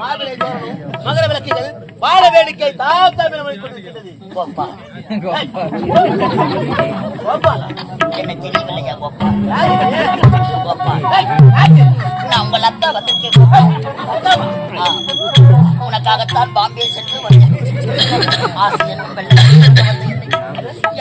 மாவிளை தோரணம் மகர விளக்குகள் வாழ வேடிக்கை தாத்தாமில் கொண்டிருக்கிறது கோப்பா. கோபாலா என்ன தெரியவில்லையா ஏய், யாரு? நான் உங்கள் அத்தா வந்திருக்கேன் உனக்காகத்தான் பாம்பே சென்று வந்தேன். ஆசை என்னும்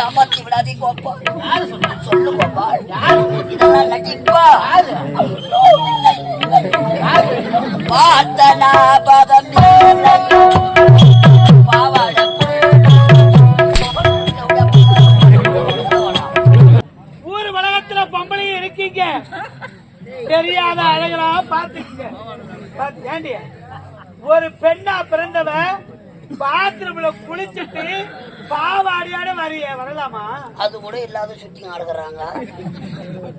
ஏமாற்றி விடாதே சொன்னா? சொல்லு கோப்பா. யாரு? இதெல்லாம் நடிப்பா? பார்த்த ஞாபகம் இல்லையோ. பாவாடை ஊர் உலகத்துல பொம்பளையும் இருக்கீங்க. தெரியாத அழகரா பாத்துக்கங்க பாத்து- ஏண்டி? ஒரு பெண்ணா பிறந்தவ பாத்ரூம்ல குளிச்சுட்டு பாவாடியோட வரிய வரலாமா? அது கூட இல்லாத சுத்தி ஆடுகிறாங்க.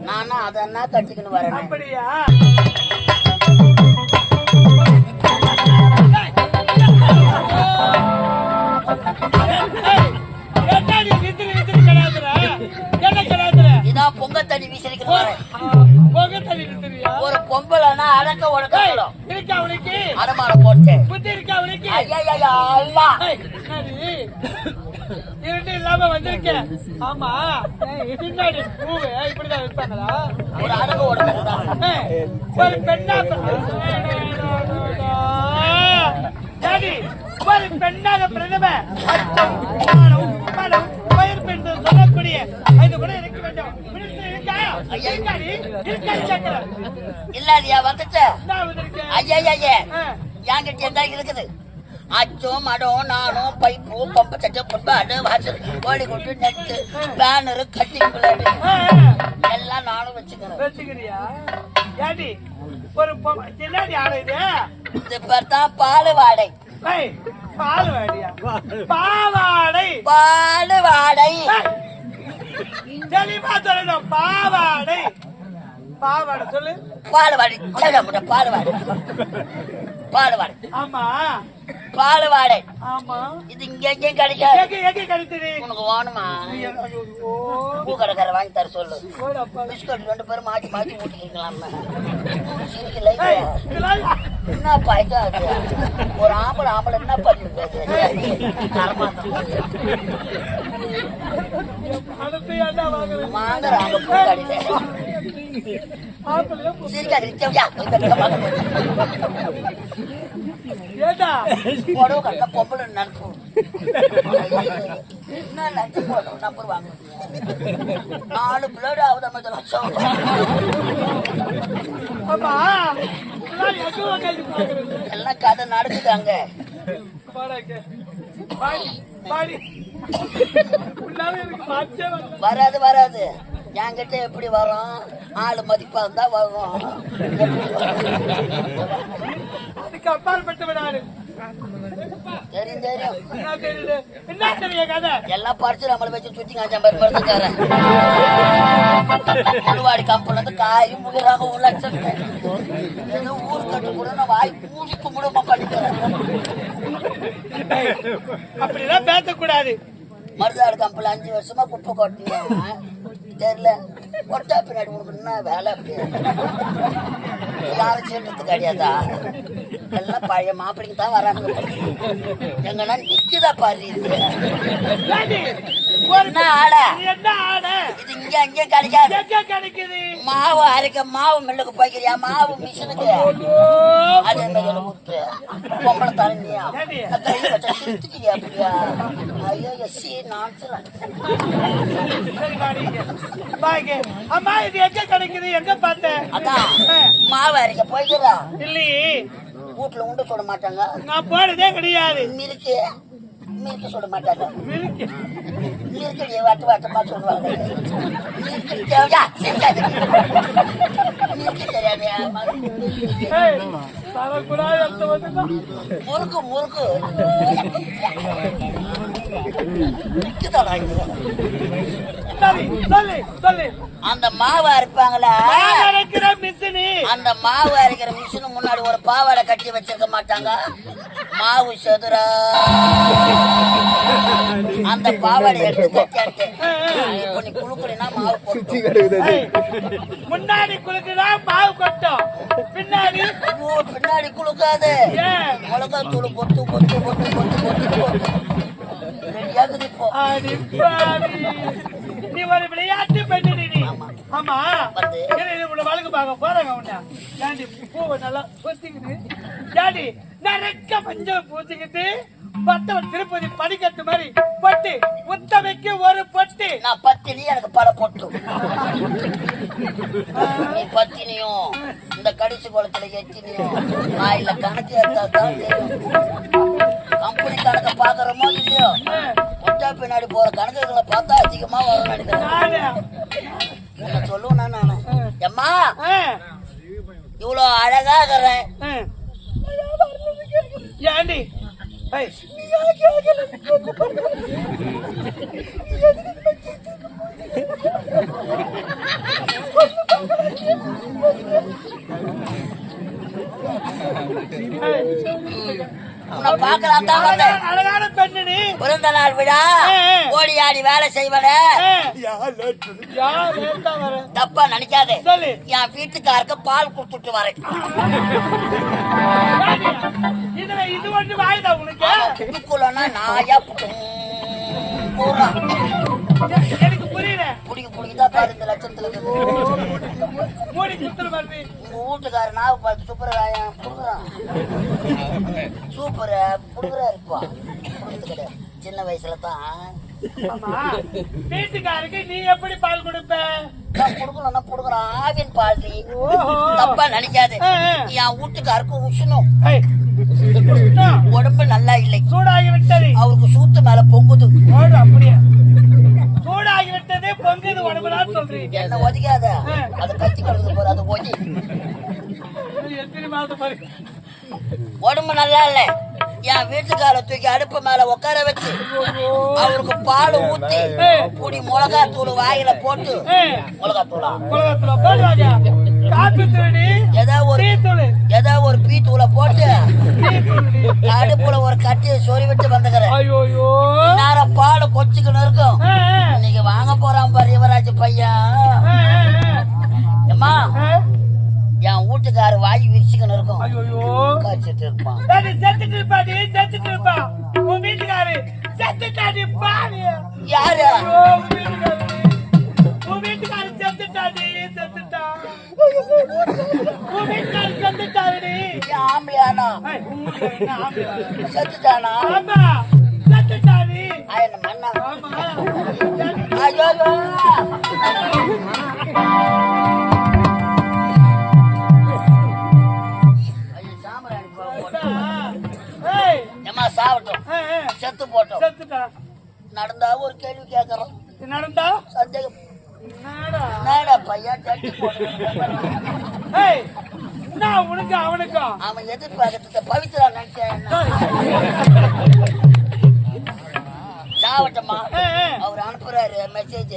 நானும் அதன்னா கட்டிக்கின்னு வரேன்? அப்படியா? இதான் பொங்க தண்ணி வீசிருக்கிற வரேன் புகை தள்ளி விசிறியா? ஒரு பொம்பளைனா அடக்க ஏய், உடக்கணும் இருக்கா உனக்கு? அடமானம் போட்டேன் புத்தி இருக்கா உனக்கு? ஐயா அல்லா. ஏய், என்னடி? இருட்டு இல்லாம வந்திருக்கேன் ஆமா. பின்னாடி பூவு இப்படிதான் வைப்பாங்களா ஒரு அடக்க உடக்கணும் ஏய், ஒரு பெண்ணாக சரி ஒரு பெண்ணாக பிறந்தவ அச்சம், மானம், மனம், பயிர் என்று சொல்லக்கூடிய இது கூட இருக்க வேண்டும். இல்லாதியா வந்துச்சு. ஐயா. ஐயா தான் இருக்குது? அச்சம் மடம் நானும் பைப்பு பம்பு சட்டை பம்பு அடு கோழி கொண்டு நெட்டு பேனரு கட்டிங் ஆ. எல்லாம் நானும் வச்சுக்கிறேன். வச்சுக்கிறியா? ஏடி ஒரு பொ- என்னடி ஆடை இது? பேர் தான் பால் வாடை பாவாடை பால் வாடை ஏய், தெளிவா சொல்லணும் பாவாடை. பாவாடை சொல்லு. பால் வாடை சரி, அப்படி பால் வாடை பால் வாடை ஆமா. பால் வாடை ஆமா. இது இங்க கிடைக்காது. உனக்கு வேணுமா? ஐயோ, பூ கடைக்கார வாங்கி தர சொல்லு. பிஸ்கட் ரெண்டு பேரும் மாத்தி மாத்தி ஊட்டிக்கலாம் என்ன ஒரு ஆம்பளை ஆம்பளை என்ன பண்ணி வாங்குறது? வாங்குறாங்க பூ கடையில சிரிக்காது புடவை பொம்பளை நினைப்பு என்ன நினைச்சு நம்பர் வாங்க நாலு பிளேடு ஆகுது ஐம்பது லட்சம் எல்லாம் கதை நடக்குதாங்க வராது வராது. என்கிட்ட எப்படி வரும்? ஆளு மதிப்பா இருந்தா வரும். அதுக்கு நானு. தெரியும் தெரியும். என்ன தெரியுது? என்ன தெரியும் கதை? எல்லாம் படிச்சு நம்மளை வச்சு சுத்தி காய்ச்சா மாதிரி மருந்துக்காரன் முழுவாடி இருந்து காய் முகிறாங்க ஒரு லட்சம் ஏதோ ஊர் கட்டு கூட நான் வாய் பூசி கும்பிடுமா படிக்கிறேன். அப்படிலாம் பேசக்கூடாது. மருதாடு கம்பெனில அஞ்சு வருஷமா குப்பை கொட்டினேன் தெரியல. ஒட்டா பின்னாடி உனக்கு என்ன வேலை அப்படியே யாரும் சொல்றது கிடையாதா எல்லாம் பழைய மாப்பிள்ளைக்கு தான் வராங்க. எங்கன்னா நிக்குதா பாரு இது. என்ன நீ என்ன ஆட? இது இங்க அங்கேயும் கிடைக்காது. எங்க கிடைக்குது? மாவு அரைக்க மாவு மில்லுக்கு போய்க்கிறியா? மாவு மிஷினுக்கு! அதே மாதிரி ஊத்து பொம்பளை தரணியா சிரிச்சுக்கிறியா அப்படியா? ஐயோ எஸ்சி நான். அம்மா இது எங்க கிடைக்குது? எங்க பார்த்த அதான் மாவு அரைக்க போய்க்கிறா. இல்லையே. வீட்டுல உண்டு சுட மாட்டாங்க. நான் போனதே கிடையாது. மிருக்கு மிருக்கு சொல்ல மாட்டாங்க. இருக்கு. வாட்டு வாட்டமா சொல்லுவாங்க. மிருக்கு தேவையா? செஞ்சாது மிருக்கு தெரியாது. முறுக்கு முறுக்கு. அந்த மாவு அரைப்பாங்களா. அந்த மாவு அரைக்கிற மிஷினு முன்னாடி ஒரு பாவாடை கட்டி வச்சிருக்க மாட்டாங்க. மாவு செதுரா அந்த பாவாடை எடுத்து கட்டியாட்டு இப்போ நீ குழுக்குறீன்னா மாவு முன்னாடி குலுக்குதா மாவு கொட்டும். பின்னாடி. ஐயோ, பின்னாடி குளுக்காது மிளகா தூள் பொத்து பொத்து பொத்து பொத்து பொத்து பொத்து. நீ ஒரு விளையாட்டு பெண்ணு நீ. ஆமா. உன்னை வழக்கு பார்க்க போறாங்க உன்னை. ஏண்டி பூவை நல்லா பொத்திக்கிட்டு. ஏண்டி நெருக்க மஞ்சள் பூச்சிக்கிட்டு பத்தவன் திருப்பதி படிக்கட்டு மாதிரி பட்டு முத்தமைக்கு ஒரு பொட்டு. நான் பத்தினி எனக்கு பல பொட்டு. நீ பத்தினியும் இந்த கடிச்சு குளத்துல எத்தினியும் நான் இல்ல கணக்கு எடுத்தா தான் தெரியும். கம்பெனி கணக்க பாக்குறோமோ இல்லையோ? முட்டா பின்னாடி போற கணக்குகளை பார்த்தா அதிகமா வரும் நினைக்கிறேன். சொல்லுவேன் நானு? எம்மா இவ்வளவு அழகா இருக்கிறேன். ஏண்டி? அழகான- பெண்ணு பிறந்த நாள் விழா. ஓடி ஆடி வேலை செய்வன. தப்பா நினைக்காதே. என் வீட்டுக்காருக்கு பால் கொடுத்துட்டு வரேன். இதுல இது ஒன்று வாயுதா உனக்கு? புட்டுக்குள்ளனா நாயா எனக்கு புரியல. புடிக்க புடிக்கதான் இந்த லட்சத்துல. மூடி உங்க வீட்டுக்கார நாவு பார்த்து சூப்பராயன் புடுங்குறான் சூப்பர் புடுங்குறா இருப்பா. புடுங்குறது கிடையாது. சின்ன வயசுல தான். வீட்டுக்காருக்கு நீ எப்படி பால் கொடுப்ப? புடுங்கலன்னா புடுங்குறான் ஆவின் ஓஹோ. தப்பா நினைக்காது. என் வீட்டுக்காருக்கு ஆ, உடம்பு நல்லா இல்லை. சூடாகி விட்டது அவருக்கு சூத்து மேல பொங்குது. அப்படியே. சூடாகி விட்டது பொங்குது உடம்புலாம் சொல்றீங்க. என்ன ஒதிக்காத? அது கத்தி கிடக்குது போற அது ஒதி. எத்தனை மாதம் பாரு. உடம்பு நல்லா இல்ல. என் வீட்டுக்கார தூக்கி அடுப்பு மேல உட்கார வச்சு அவருக்கு பால் ஊத்தி புடி மிளகா தூள் வாயில போட்டு ஏய், மிளகா தூளா உலகத்துல போடுவாங்க காப்பி ஏதோ ஒரு ஏதோ ஒரு பீ தூளை போட்டு அடுப்புல ஒரு கட்டியை சொறி விட்டு வந்துக்கிறேன் நேரம் பால் கொச்சிக்கணும் இருக்கும். இன்னைக்கு வாங்க போறான் பாரு யுவராஜ் பையன் அம்மா. என் வீட்டுக்காரு வாய் விரிச்சுக்கணும் இருக்கும். இருப்பான். செத்துட்டு செத்துட்டு உன் வீட்டுக்காரு செத்துட்டாடி பாரு. யாரு? என்ன? செத்துட்டானா ஆமா. செத்துட்டாடி ஆயன மண்ணா ஆமா. ஐயோ ஏய், ஏமா சாவட்டும். ஏ, ஏ, செத்து போட்டோம். நடந்தா ஒரு கேள்வி கேட்கறோம் இது நடந்தா? சந்தேகம். பையன் என்ன உனக்கு அவனுக்கும் அவன் எதிர்பார்க்கறத பவித்ரா நினைச்சேன்? சாவட்டமா. அவர் அனுப்புறாரு மெசேஜ்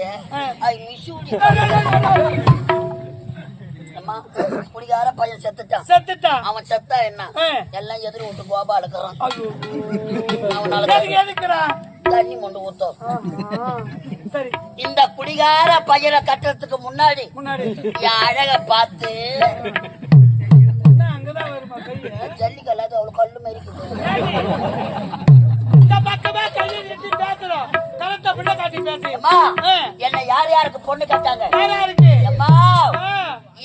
ஐ மிஸ் யூ அம்மா குடிகார பையன் செத்துட்டான். செத்துட்டா அவன் செத்தா என்ன. எல்லாம் எதிர் விட்டு கோபா அழுக்கிறான். அவனால தண்ணி கொண்டு ஊத்தோம். இந்த குடிகார பையனை கட்டுறதுக்கு முன்னாடி முன்னாடி. அழக பார்த்து பிள்ளை காட்டி பேசு அம்மா ஆ. என்ன யார் யாருக்கு பொண்ணு கேட்டாங்க.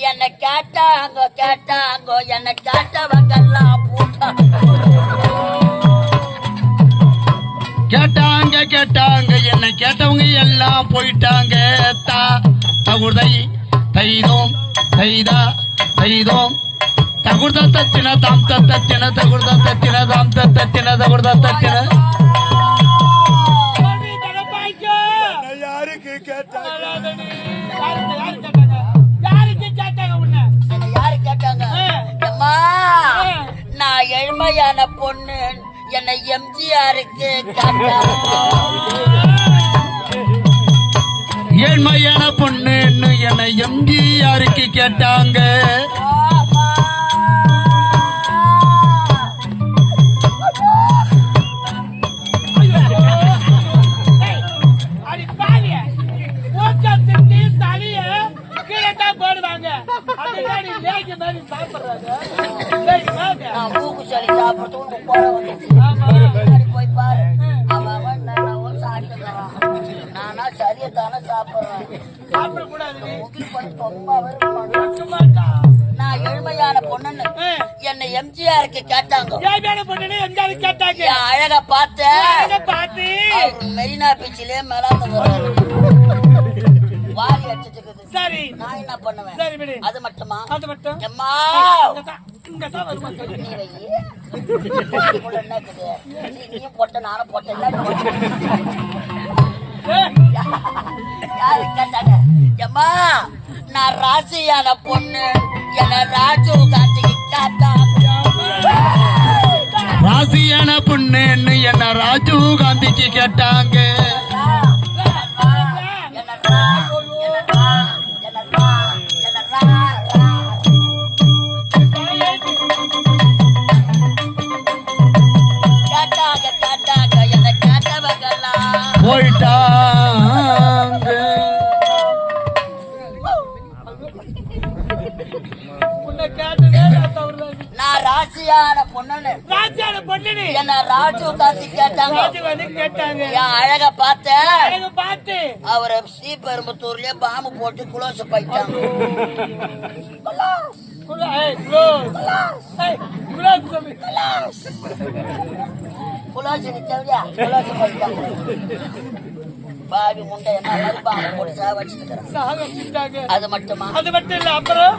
என்ன கேட்டாங்க கேட்டாங்க என்ன கேட்டவங்கெல்லாம் கேட்டாங்க கேட்டாங்க என்ன கேட்டவங்க எல்லாம் போயிட்டாங்க தா தகுதை தைதோம் தைதா தைதோம் தகுர்த தத்தின தாம் தத்தின தகுர்த தத்தின தாம் தத்தின தகுர்த தத்தின. யாருக்கு கேட்டாங்க. நான் ஏழ்மையான பொண்ணு என்னை எம்ஜிஆருக்கு கேட்டாங்க ஏழ்மையான பொண்ணுன்னு என்னை எம்ஜிஆருக்கு கேட்டாங்க மாதிரி சாப்பிடுறாங்க. நான் வந்துச்சு ஆமா. முன்னாடி போய் பாரு அவன் நல்லவன் சாப்பிட்டுக்கிறான் நானா சரியத்தானே சாப்பிடுறேன் சாப்பிடக்கூடாது. முகில். நான் ஏழ்மையான பொண்ணுன்னு. என்னை எம்ஜிஆருக்கு கேட்டாங்க வேலை பொண்ணுன்னு எம்ஜிஆர் கேட்டாங்க. அழக பார்த்த மெரினா பீச்சிலே மேலாந்த சரி. நான் என்ன பண்ணுவேன்? சரி விடு. அது மட்டுமா? அது மட்டும். நீ வை உள்ள என்ன நீ போட்ட நானும் போட்டேன் ஏய், யாரு கேட்டாங்க? எம்மா நான் ராசியான பொண்ணு. என்ன ராஜீவ் காந்திக்கு கேட்டாங்க ராசியான பொண்ணுன்னு என்ன ராஜீவ் காந்திக்கு கேட்டாங்க. ராஜான பொண்ணுன்னு என்ன காந்தி கேட்டாங்க. ராஜு கேட்டாங்க. என் அழக பார்த்த. அவரை ஸ்ரீபெரும்புத்தூர்லயே பாம்பு போட்டு குளோச போயிட்டாங்க. குளோச நிச்சவடியா குளோச போயிட்டாங்க பாவி முண்டை என்ன போட்டு சாக. அது மட்டுமா? அது மட்டும் இல்ல அப்புறம்?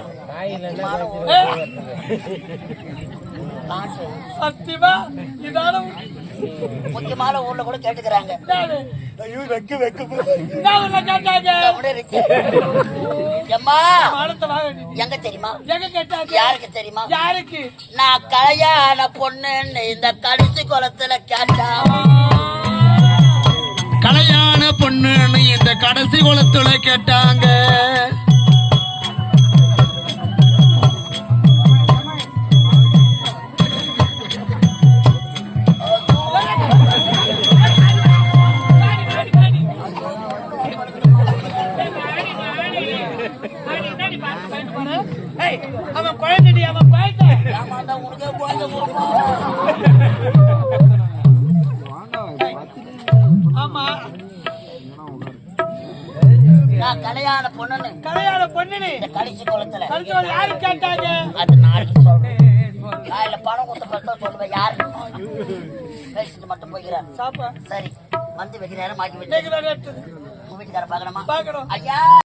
சத்தியமா? இதான முக்கியமான ஊர்ல கூட கேட்டுக்கிறாங்க. கேட்டாங்க. அப்படியே இருக்கு. எம்மா. எங்க தெரியுமா? எங்க கேட்டாங்க? யாருக்கு தெரியுமா? யாருக்கு? நான் கல்யாண பொண்ணுன்னு இந்த கடைசி குளத்துல கேட்டா. கலையான பொண்ணுன்னு இந்த கடைசி குளத்துல கேட்டாங்க. ஆமா. நான் கல்யாண பொண்ணுன்னு. கல்யாண பொண்ணுனு இந்த கடைசி குளத்துல கழுத்தோட யாரு கேட்டாங்க? அது நாளைக்கு சொல்றேன். நான் இல்ல பணம் கொடுத்த பட்டம் சொல்லுவேன் யாரு? பேசிட்டு மட்டும் போய்க்கிறேன். சாப்பா. சரி வந்து வெகு நேரம் ஆக்கி விட்டு இன்னைக்கு தான் கேட்டது. உங்க வீட்டுக்கார பாக்கணுமா பார்க்கணும். ஐயா!